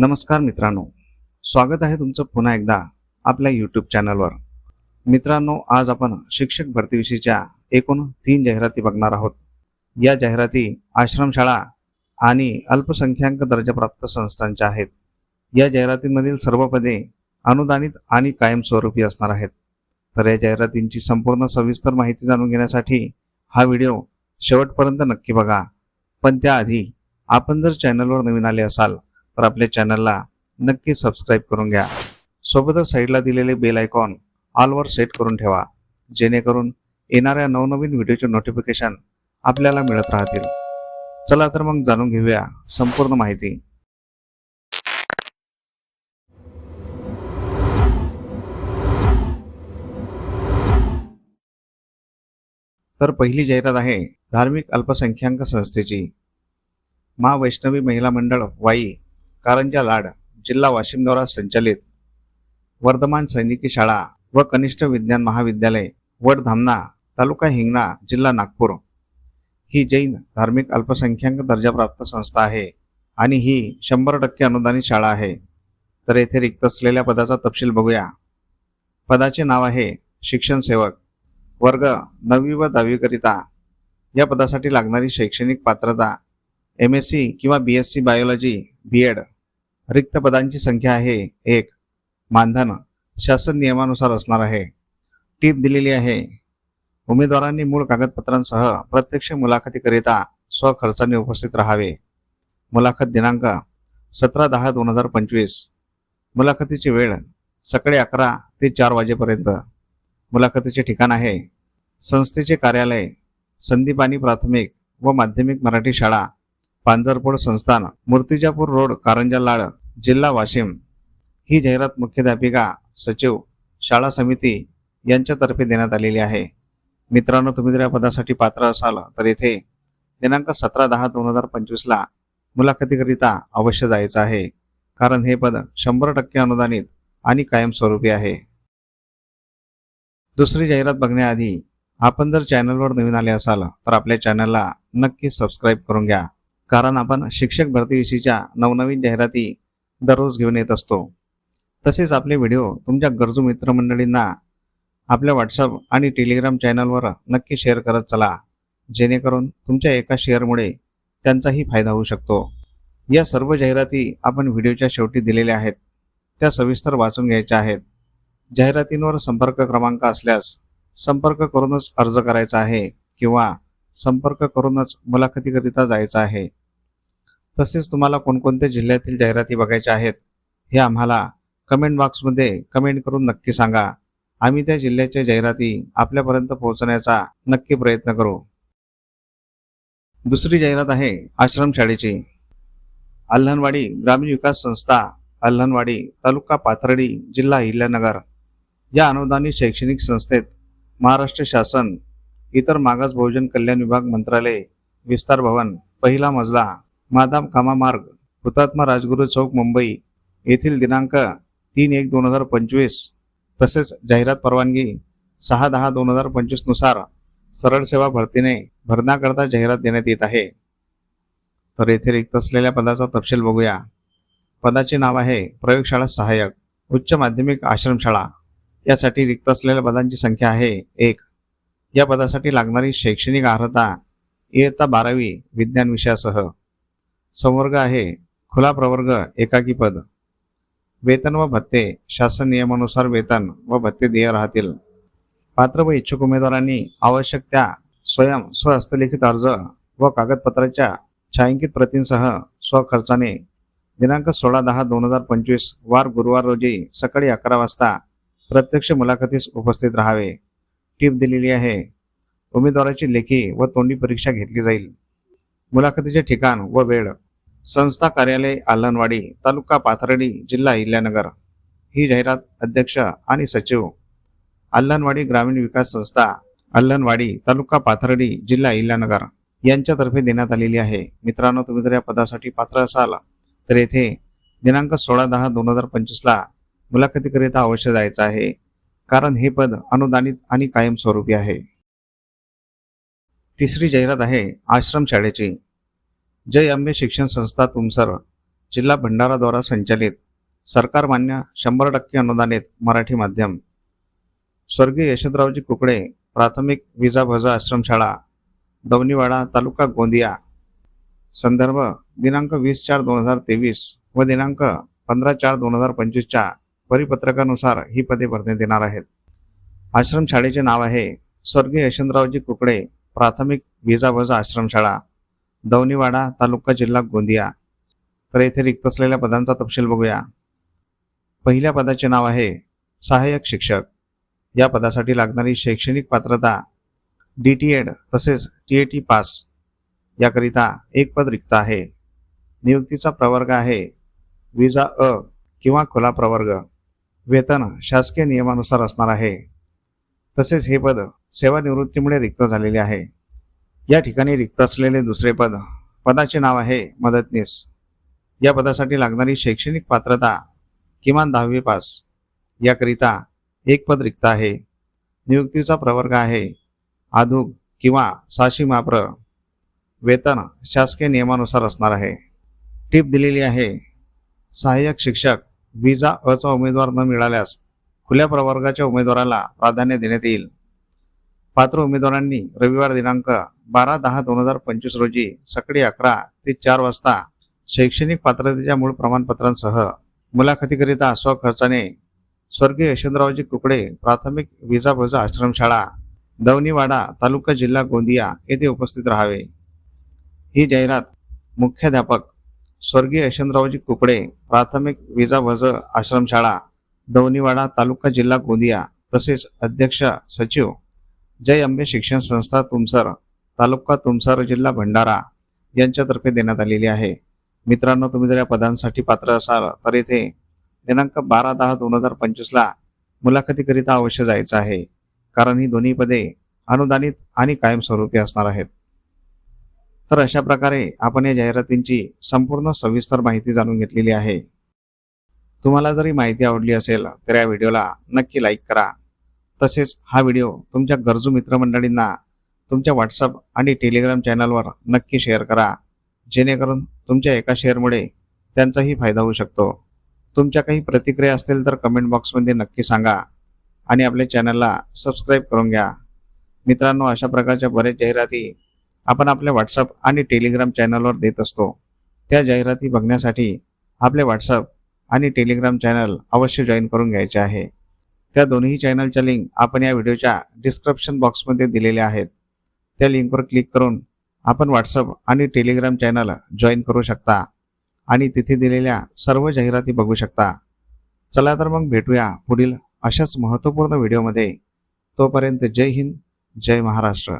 नमस्कार मित्रांनो. स्वागत आहे तुमचं पुन्हा एकदा आपल्या यूट्यूब चॅनलवर मित्रांनो आज आपण शिक्षक भरतीविषयीच्या एकूण तीन जाहिराती बघणार आहोत. या जाहिराती आश्रमशाळा आणि अल्पसंख्याक दर्जाप्राप्त संस्थांच्या आहेत. या जाहिरातींमधील सर्व पदे अनुदानित आणि कायमस्वरूपी असणार आहेत. तर या जाहिरातींची संपूर्ण सविस्तर माहिती जाणून घेण्यासाठी हा व्हिडिओ शेवटपर्यंत नक्की बघा. पण त्याआधी आपण जर चॅनलवर नवीन आले असाल तर आपल्या चॅनलला नक्की सबस्क्राईब करून घ्या. सोबतच साईडला दिलेले बेल आयकॉन ऑलवर सेट करून ठेवा. जेणेकरून येणाऱ्या नवनवीन व्हिडिओचे नोटिफिकेशन आपल्याला मिळत राहतील. चला तर मग जाणून घेऊया संपूर्ण माहिती. तर पहिली जाहिरात आहे धार्मिक अल्पसंख्याक संस्थेची. मा वैष्णवी महिला मंडळ वाई कारंजा लाड जिल्हा वाशिम द्वारा संचालित वर्धमान सैनिकी शाळा व कनिष्ठ विज्ञान महाविद्यालय वडधामणा तालुका हिंगणा जिल्हा नागपूर. ही जैन धार्मिक अल्पसंख्याक दर्जाप्राप्त संस्था आहे आणि ही शंभर टक्के अनुदानित शाळा आहे. तर येथे रिक्त असलेल्या पदाचा तपशील बघूया. पदाचे नाव आहे शिक्षण सेवक. वर्ग नववी व दहावीकरिता या पदासाठी लागणारी शैक्षणिक पात्रता एम एस सी किंवा B S C biology B Ed रिक्त पदांची संख्या आहे एक. मानधन शासन नियमानुसार असणार आहे. टीप दिलेली आहे. उमेदवारांनी मूळ कागदपत्रांसह प्रत्यक्ष मुलाखतीकरिता स्वखर्चाने उपस्थित राहावे. मुलाखत दिनांक सतरा दहा दोन हजार पंचवीस. मुलाखतीची वेळ सकाळी अकरा ते चार वाजेपर्यंत. मुलाखतीचे ठिकाण आहे. संस्थेचे कार्यालय संदीपानी प्राथमिक व माध्यमिक मराठी शाळा पांजरपोड संस्थान मूर्तिजापूर रोड कारंजा लाड जिल्हा वाशिम. ही जाहिरात मुख्याध्यापिका सचिव शाळा समिती यांच्यातर्फे देण्यात आलेली आहे. मित्रांनो तुम्ही जर या पदासाठी पात्र असाल तर येथे दिनांक सतरा दहा दोन हजार पंचवीसला मुलाखतीकरिता अवश्य जायचं आहे. कारण हे पद शंभर टक्के अनुदानित आणि कायमस्वरूपी आहे. दुसरी जाहिरात बघण्याआधी आपण जर चॅनलवर नवीन आले असाल तर आपल्या चॅनलला नक्की सबस्क्राईब करून घ्या. कारण आपण शिक्षक भरतीविषयीच्या नवनवीन जाहिराती दररोज घेऊन येत असतो. तसेच आपले व्हिडिओ तुमच्या गरजू मित्रमंडळींना आपल्या व्हॉट्सअप आणि टेलिग्राम चॅनलवर नक्की शेअर करत चला. जेणेकरून तुमच्या एका शेअरमुळे त्यांचाही फायदा होऊ शकतो. या सर्व जाहिराती आपण व्हिडिओच्या शेवटी दिलेल्या आहेत. त्या सविस्तर वाचून घ्यायच्या आहेत. जाहिरातींवर संपर्क क्रमांक असल्यास संपर्क करूनच अर्ज करायचा आहे किंवा संपर्क करूनच मुलाखतीकरिता जायचं आहे. तसेच तुम्हाला कोणकोणत्या जिल्ह्यातील जाहिराती बघायच्या आहेत हे आम्हाला कमेंट बॉक्समध्ये कमेंट करून नक्की सांगा. आम्ही त्या जिल्ह्याच्या जाहिराती आपल्यापर्यंत पोहोचण्याचा नक्की प्रयत्न करू. दुसरी जाहिरात आहे आश्रमशाळेची अल्हनवाडी ग्रामीण विकास संस्था अल्हनवाडी तालुका पाथर्डी जिल्हा अहिल्यानगर. या अनुदानित शैक्षणिक संस्थेत महाराष्ट्र शासन इतर मागास बहुजन कल्याण विभाग मंत्रालय विस्तार भवन पहिला मजला मादाम कामा मार्ग हुतात्मा राजगुरू चौक मुंबई येथील दिनांक तीन एक दोन हजार पंचवीस तसेच जाहिरात परवानगी सहा दहा दोन हजार पंचवीसनुसार सरळ सेवा भरतीने भरण्याकरता जाहिरात देण्यात येत आहे. तर येथे रिक्त असलेल्या पदाचा तपशील बघूया. पदाचे नाव आहे प्रयोगशाळा सहाय्यक उच्च माध्यमिक आश्रमशाळा. यासाठी रिक्त असलेल्या पदांची संख्या आहे एक. या पदासाठी लागणारी शैक्षणिक अर्हता इयत्ता बारावी विज्ञान विषयासह संवर्ग आहे. खुला प्रवर्ग एकाकी पद. वेतन व भत्ते. शासन नियमानुसार वेतन व भत्ते देय राहतील. पात्र व इच्छुक उमेदवारांनी आवश्यक त्या स्वयं स्वहस्तलिखित अर्ज व कागदपत्राच्या छायांकित प्रतींसह स्वखर्चाने दिनांक सोळा दहा दोन हजार पंचवीस वार गुरुवार रोजी सकाळी अकरा वाजता प्रत्यक्ष मुलाखतीस उपस्थित राहावे. टीप दिलेली आहे. उमेदवाराची लेखी व तोंडी परीक्षा घेतली जाईल. मुलाखतीचे ठिकाण व वेळ. संस्था कार्यालय आलनवाडी तालुका पाथर्डी जिल्हा इल्यानगर ही जाहिरात अध्यक्ष आणि सचिव. अल्लनवाडी ग्रामीण विकास संस्था अल्लनवाडी तालुका पाथर्डी जिल्हा इल्यानगर यांच्यातर्फे देण्यात आलेली आहे. मित्रांनो तुम्ही जर या पदासाठी पात्र असाल तर येथे दिनांक सोळा दहा दोन हजार पंचवीसला मुलाखतीकरिता अवश्य जायचं आहे. कारण हे पद अनुदानित आणि कायमस्वरूपी आहे. तिसरी जाहिरात आहे आश्रमशाळेची जय अंबे शिक्षण संस्था तुमसर जिल्हा भंडाराद्वारा संचालित सरकार मान्य शंभर टक्के अनुदानित मराठी माध्यम. स्वर्गीय यशवंतरावजी कुकडे प्राथमिक विजाभजा आश्रमशाळा दवनीवाडा तालुका गोंदिया. संदर्भ दिनांक वीस चार दोन हजार तेवीस व दिनांक पंधरा चार दोन हजार पंचवीसच्या परिपत्रकानुसार ही पदे भरण्यात येणार आहेत. आश्रमशाळेचे नाव आहे स्वर्गीय यशवंतरावजी कुकडे प्राथमिक विजाभज आश्रमशाळा दवनीवाडा तालुका जिल्हा गोंदिया. तर येथे रिक्त असलेल्या पदांचा तपशील बघूया. पहिल्या पदाचे नाव आहे सहाय्यक शिक्षक. या पदासाठी लागणारी शैक्षणिक पात्रता डी टी एड तसेच टी ए टी पास याकरिता एक पद रिक्त आहे. नियुक्तीचा प्रवर्ग आहे विजा अ किंवा खुला प्रवर्ग. वेतन शासकीय नियमानुसार असणार आहे. तसेच हे पद सेवानिवृत्तीमुळे रिक्त झालेले आहे. या ठिकाणी रिक्त असलेले दुसरे पद पदाचे नाव आहे मदतनीस. या पदासाठी लागणारी शैक्षणिक पात्रता किमान दहावी पास. याकरिता एक पद रिक्त आहे. नियुक्तीचा प्रवर्ग आहे. आधुक किंवा साशी माप्र. वेतन शासकीय नियमानुसार असणार आहे. टीप दिलेली आहे. सहाय्यक शिक्षक विजा अचा उमेदवार न मिळाल्यास खुल्या प्रवर्गाच्या उमेदवाराला प्राधान्य देण्यात येईल. पात्र उमेदवारांनी रविवार दिनांक बारा दहा दोन हजार पंचवीस रोजी सकाळी अकरा ते चार वाजता शैक्षणिक पात्रतेच्या मूळ प्रमाणपत्रांसह मुलाखतीकरिता स्वखर्चाने स्वर्गीय यशवंतरावजी कुकडे प्राथमिक विजाभज आश्रमशाळा दवनीवाडा तालुका जिल्हा गोंदिया येथे उपस्थित राहावे. ही जाहिरात मुख्याध्यापक स्वर्गीय यशवंतरावजी कुकडे प्राथमिक विजाभज आश्रमशाळा दवनीवाडा तालुका जिल्हा गोंदिया तसेच अध्यक्ष सचिव जय अंबे शिक्षण संस्था तुमसर तालुका तुमसर जिल्हा भंडारा यांच्यातर्फे देण्यात आलेली आहे. मित्रांनो तुम्ही जर या पदांसाठी पात्र असाल तर येथे दिनांक बारा दहा दोन हजार पंचवीसला मुलाखतीकरिता अवश्य जायचं आहे. कारण ही दोन्ही पदे अनुदानित आणि कायमस्वरूपी असणार आहेत. तर अशा प्रकारे आपण या जाहिरातींची संपूर्ण सविस्तर माहिती जाणून घेतलेली आहे. तुम्हाला जरी माहिती आवडली असेल तर या व्हिडिओला नक्की लाईक करा. तसेच हा व्हिडिओ तुमच्या गरजू मित्रमंडळींना तुमच्या व्हॉट्सअप आणि टेलिग्राम चॅनलवर नक्की शेअर करा. जेणेकरून तुमच्या एका शेअरमुळे त्यांचाही फायदा होऊ शकतो. तुमच्या काही प्रतिक्रिया असतील तर कमेंट बॉक्समध्ये नक्की सांगा आणि आपल्या चॅनलला सबस्क्राईब करून घ्या. मित्रांनो अशा प्रकारच्या बरेच जाहिराती आपण आपल्या व्हॉट्सअप आणि टेलिग्राम चॅनलवर देत असतो. त्या जाहिराती बघण्यासाठी आपले व्हॉट्सअप आणि टेलिग्राम चॅनल अवश्य जॉईन करून घ्यायचे आहे. त्या दोन्ही चॅनलच्या लिंक आपण या व्हिडिओच्या डिस्क्रिप्शन बॉक्समध्ये दिलेल्या आहेत. त्या लिंकवर क्लिक करून आपण व्हॉट्सअप आणि टेलिग्राम चॅनल जॉईन करू शकता आणि तिथे दिलेल्या सर्व जाहिराती बघू शकता. चला तर मग भेटूया पुढील अशाच महत्त्वपूर्ण व्हिडिओमध्ये. तोपर्यंत जय हिंद जय महाराष्ट्र.